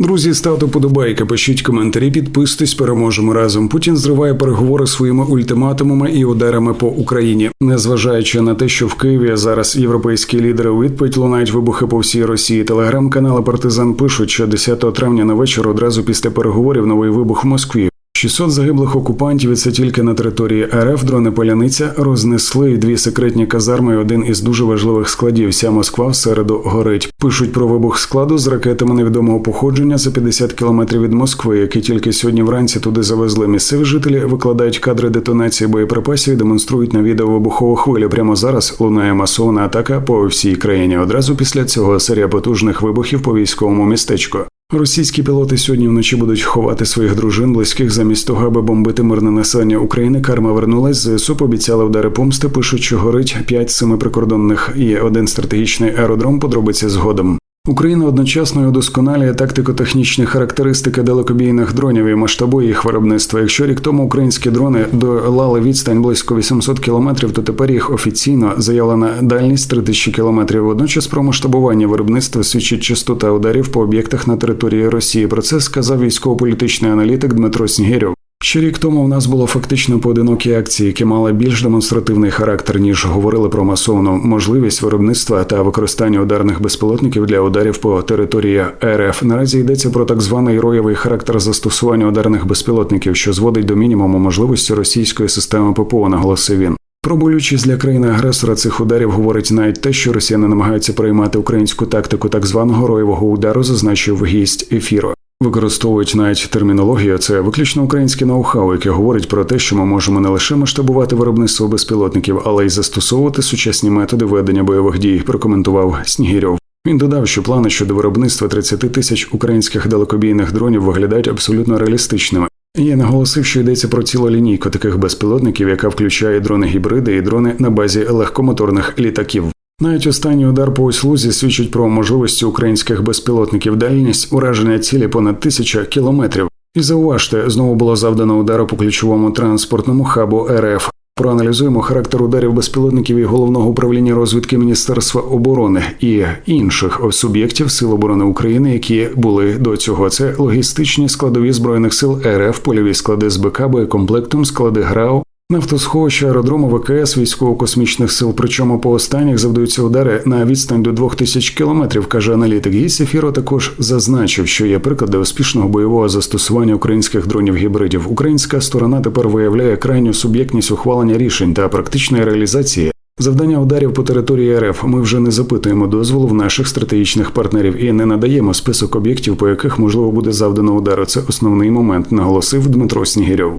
Друзі, ставте подобайки, пишіть коментарі, підписуйтесь, переможемо разом. Путін зриває переговори своїми ультиматумами і ударами по Україні, незважаючи на те, що в Києві зараз європейські лідери у відповідь лунають вибухи по всій Росії. Телеграм-канали Партизан пишуть, що 10 травня на вечір одразу після переговорів новий вибух в Москві. 600 загиблих окупантів і це тільки на території РФ дрони Поляниця рознесли дві секретні казарми. і Один із дуже важливих складів. Вся Москва в середу горить. Пишуть про вибух складу з ракетами невідомого походження за 50 кілометрів від Москви, які тільки сьогодні вранці туди завезли. Місцеві жителі викладають кадри детонації боєприпасів і демонструють на відео вибухову хвилю. Прямо зараз лунає масована атака по всій країні. Одразу після цього серія потужних вибухів по військовому містечку. Російські пілоти сьогодні вночі будуть ховати своїх дружин близьких замість того, аби бомбити мирне населення України. Карма вернулась. ЗСУ пообіцяли удари помсти. Пишуть, що горить п'ять семи прикордонних і один стратегічний аеродром. Подробиці згодом. Україна одночасно удосконалює тактико-технічні характеристики далекобійних дронів і масштабує їх виробництво. Якщо рік тому українські дрони долали відстань близько 800 кілометрів, то тепер їх офіційно заявлена дальність 3000 кілометрів. Водночас про масштабування виробництва свідчить частота ударів по об'єктах на території Росії. Про це сказав військово-політичний аналітик Дмитро Снігирьов. Ще рік тому в нас було фактично поодинокі акції, які мали більш демонстративний характер ніж говорили про масовну можливість виробництва та використання ударних безпілотників для ударів по території РФ. Наразі йдеться про так званий роєвий характер застосування ударних безпілотників, що зводить до мінімуму можливості російської системи ППО, наголосив він. Про болючість для країни-агресора цих ударів говорить навіть те, що росіяни намагаються приймати українську тактику так званого роєвого удару, зазначив гість ефіру. Використовують навіть термінологію. Це виключно українське ноу-хау, яке говорить про те, що ми можемо не лише масштабувати виробництво безпілотників, але й застосовувати сучасні методи ведення бойових дій. Прокоментував Снігірьов. Він додав, що плани щодо виробництва 30 тисяч українських далекобійних дронів виглядають абсолютно реалістичними. Я наголосив, що йдеться про цілу лінійку таких безпілотників, яка включає дрони гібриди і дрони на базі легкомоторних літаків. Навіть останній удар по Ось-Лузі свідчить про можливості українських безпілотників дальність ураження цілі понад тисяча кілометрів. І зауважте, знову було завдано удару по ключовому транспортному хабу РФ. Проаналізуємо характер ударів безпілотників і головного управління розвідки Міністерства оборони і інших суб'єктів Сил оборони України, які були до цього. Це логістичні складові збройних сил РФ, польові склади з БК, боєкомплектом, склади ГРАУ, Нафтосховища аеродрому ВКС військово-космічних сил, причому по останніх завдаються удари на відстань до 2000 кілометрів, каже аналітик. Ефіру також зазначив, що є приклади успішного бойового застосування українських дронів гібридів. Українська сторона тепер виявляє крайню суб'єктність ухвалення рішень та практичної реалізації. Завдання ударів по території РФ ми вже не запитуємо дозволу в наших стратегічних партнерів і не надаємо список об'єктів, по яких можливо буде завдано удару. Це основний момент, наголосив Дмитро Снігірьов.